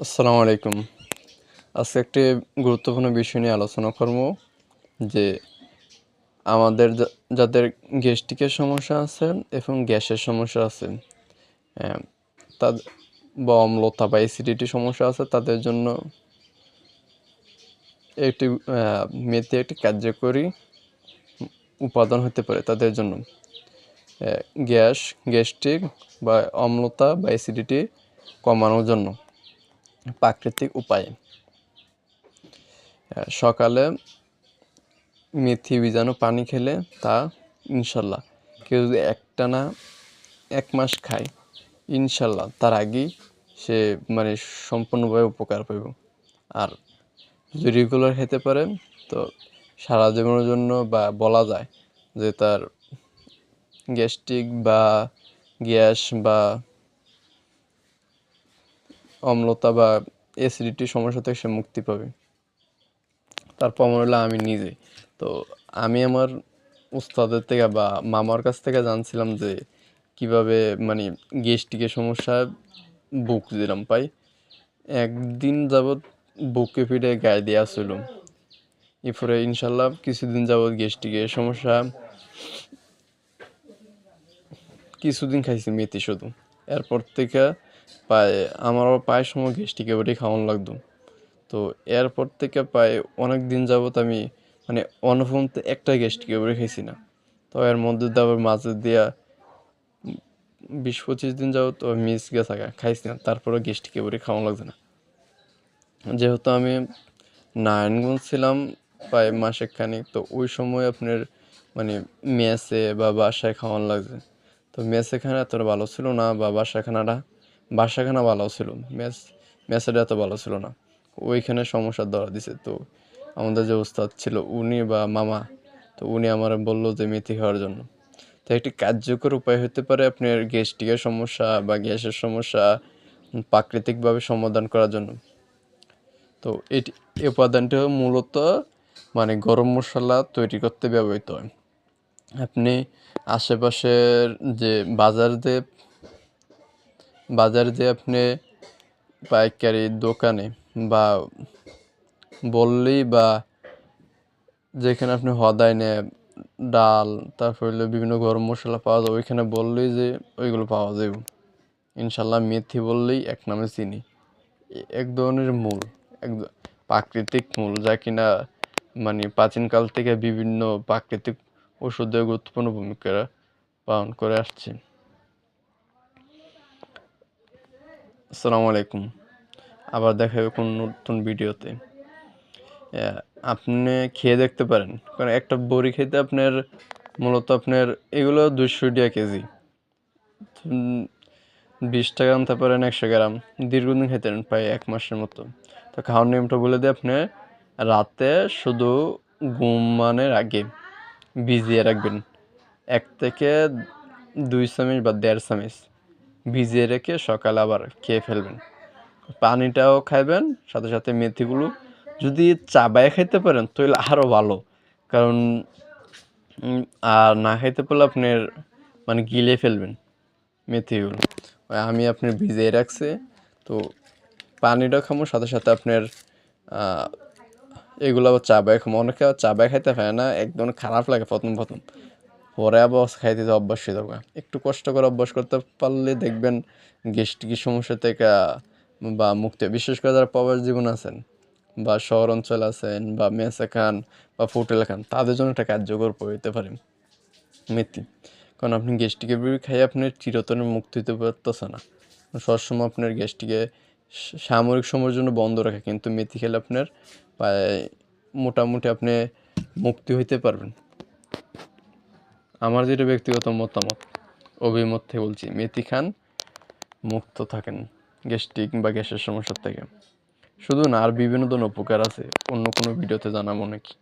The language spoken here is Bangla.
আসসালামু আলাইকুম। আজকে একটি গুরুত্বপূর্ণ বিষয় নিয়ে আলোচনা করব যে আমাদের যাদের গ্যাস্ট্রিকের সমস্যা আছে এবং গ্যাসের সমস্যা আছে তাদের বা অম্লতা বা অ্যাসিডিটি সমস্যা আছে, তাদের জন্য একটি মেথি একটি কার্যকরী উপাদান হতে পারে তাদের জন্য। গ্যাস, গ্যাস্ট্রিক বা অম্লতা বা অ্যাসিডিটি কমানোর জন্য। প্রাকৃতিক উপায়ে। সকালে মেথি বীজাণু পানি খেলে তা ইনশাল্লাহ কেউ যদি একটানা এক মাস খায়, ইনশাল্লাহ তার আগেই সে মানে সম্পূর্ণভাবে উপকার পাইব। আর যদি রেগুলার খেতে পারে, তো সারা জীবনের জন্য বা বলা যায় যে তার গ্যাস্ট্রিক বা গ্যাস বা অম্লতা বা অ্যাসিডিটির সমস্যা থেকে সে মুক্তি পাবে। তার প্রমাণ হলো আমি নিজে। তো আমি আমার উস্তাদের থেকে বা মামার কাছ থেকে জানছিলাম যে কীভাবে মানে গ্যাস্ট্রিকের সমস্যা বুক দিলাম পাই, একদিন যাবৎ বুকে ফিরে গায়ে দিয়ে আসছিল এরপরে ইনশাল্লাহ কিছুদিন যাবৎ গ্যাস্ট্রিকের সমস্যা, কিছুদিন খাইছি মেথি শুধু। এরপর থেকে প্রায় আমারও পায়ের সময় গ্যাস্ট্রিক এবারই খাওয়ানো লাগতো। তো এরপর থেকে প্রায় অনেক দিন যাবত আমি মানে অনফমতে একটা গ্যাস্ট্রিক এবারে খাইছি না। তো এর মধ্যে দিয়ে আবার মাঝে দিয়া বিশ পঁচিশ দিন যাবত তো মিস গেছে খাইছি না তারপরে গ্যাস্ট্রিক এবারে খাওয়ানো লাগছে না। যেহেতু আমি নারায়ণগঞ্জ ছিলাম প্রায় মাসেক খানিক, তো ওই সময় আপনার মানে মেসে বা বাসায় খাওয়ানো লাগছে। তো মেসে খানা এতটা ভালো ছিল না বা বাসা খানাটা বাসা খানা ভালো ছিল। ম্যাচ ম্যাচের এত ভালো ছিল না। ওইখানে সমস্যার ধরা দিছে। তো আমাদের যে উস্তাদ ছিল, উনি বা মামা, তো উনি আমার বলল যে মেথি খাওয়ার জন্য। তো একটি কার্যকর উপায় হতে পারে আপনার গ্যাস্ট্রিকের সমস্যা বা গ্যাসের সমস্যা প্রাকৃতিকভাবে সমাধান করার জন্য। তো এটি, এ উপাদানটি মূলত মানে গরম মশলা তৈরি করতে ব্যবহৃত হয়। আপনি আশেপাশের যে বাজার যে বাজার যে আপনি পাইকারি দোকানে বা বললেই বা যেখানে আপনি হদাইনে ডাল, তারপর বিভিন্ন গরম মশলা পাওয়া যায়, ওইখানে বললেই যে ওইগুলো পাওয়া যাবে ইনশাল্লাহ মেথি বললেই এক নামে চিনি। এক ধরনের মূল, এক প্রাকৃতিক মূল, যা কিনা মানে প্রাচীনকাল থেকে বিভিন্ন প্রাকৃতিক ওষুধে গুরুত্বপূর্ণ ভূমিকা পালন করে আসছে। আসসালামু আলাইকুম। আবার দেখা হবে কোন নতুন ভিডিওতে। আপনি খেয়ে দেখতে পারেন। কারণ একটা বড়ি খেতে আপনার মূলত আপনার এগুলো দুশো টাকা কেজি। বিশ টাকা আনতে পারেন, একশো গ্রাম। দীর্ঘদিন খেতে পারেন, প্রায় এক মাসের মতো। তো খাওয়ার নিয়মটা বলে দিই, আপনি রাতে শুধু ঘুমানোর আগে ভিজিয়ে রাখবেন। এক থেকে দুই চামচ বা দেড় চামচ। ভিজিয়ে রেখে সকালে আবার খেয়ে ফেলবেন। পানিটাও খাইবেন, সাথে সাথে মেথিগুলো যদি চাবায় খাইতে পারেন তাহলে আরও ভালো। কারণ আর না খাইতে পারলে আপনার মানে গিলে ফেলবেন মেথিগুলো। আমি আপনার ভিজিয়ে রাখছি, তো পানিটা খামো, সাথে সাথে আপনার এগুলো আবার চা চাবায় খামো। অনেকে আবার চাবায় খাইতে পারে না, একদম খারাপ লাগে প্রথম প্রথম। পরে আবার খাইতে তো অভ্যাস হয়ে একটু কষ্ট করে অভ্যাস করতে পারলে দেখবেন গ্যাস্ট্রিকের সমস্যা থেকে, বা মুক্তি বিশেষ করে যারা প্রবাস জীবন আছেন, বা শহর অঞ্চল আছেন, বা মেসে খান, বা হোটেলে খান, তাদের জন্য একটা কার্যকর হতে পারে। মেথি, কারণ আপনি গ্যাস্ট্রিকের বিড়ি খাই আপনার চিরতরে মুক্তি দিতে পারতেছে না। সবসময় আপনার গ্যাস্ট্রিকে সা- সাময়িক সময়ের জন্য বন্ধ রাখে, কিন্তু মেথি খেলে আপনার মোটামুটি আপনি মুক্তি হইতে পারবেন। আমার যেটা ব্যক্তিগত মতামত, অভিমত থেকে বলছি মেথি খান মুক্ত থাকেন গ্যাস্ট্রিক বা গ্যাসের সমস্যার থেকে। শুধু না, আর বিভিন্ন ধরনের উপকার আছে। অন্য কোনো ভিডিওতে জানাব নাকি?